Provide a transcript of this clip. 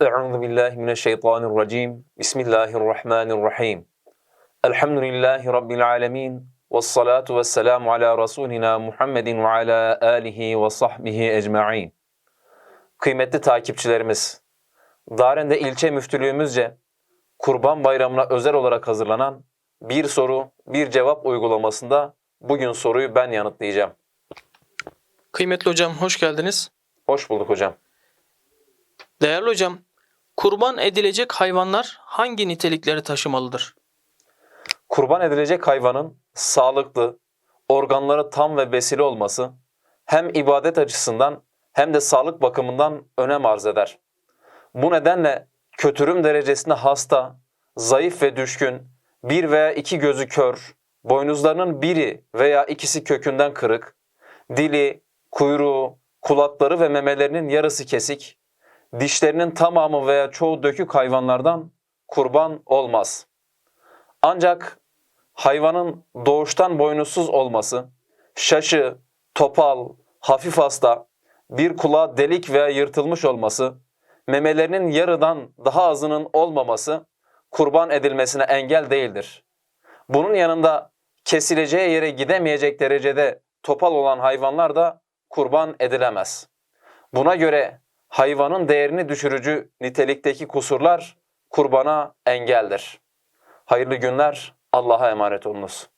Euzu billahi mineşşeytanirracim. Bismillahirrahmanirrahim. Elhamdülillahi rabbil alamin. Ves salatu vesselamu ala rasulina Muhammedin ve ala alihi ve sahbihi ecmaîn. Kıymetli takipçilerimiz, Daren'de ilçe müftülüğümüzce Kurban Bayramı'na özel olarak hazırlanan bir soru, bir cevap uygulamasında bugün soruyu ben yanıtlayacağım. Kıymetli hocam hoş geldiniz. Hoş bulduk hocam. Değerli hocam, kurban edilecek hayvanlar hangi nitelikleri taşımalıdır? Kurban edilecek hayvanın sağlıklı, organları tam ve besili olması hem ibadet açısından hem de sağlık bakımından önem arz eder. Bu nedenle kötürüm derecesinde hasta, zayıf ve düşkün, bir veya iki gözü kör, boynuzlarının biri veya ikisi kökünden kırık, dili, kuyruğu, kulakları ve memelerinin yarısı kesik, dişlerinin tamamı veya çoğu dökük hayvanlardan kurban olmaz. Ancak hayvanın doğuştan boynuzsuz olması, şaşı, topal, hafif hasta, bir kulağı delik veya yırtılmış olması, memelerinin yarıdan daha azının olmaması kurban edilmesine engel değildir. Bunun yanında kesileceği yere gidemeyecek derecede topal olan hayvanlar da kurban edilemez. Buna göre hayvanın değerini düşürücü nitelikteki kusurlar kurbana engeldir. Hayırlı günler, Allah'a emanet olunuz.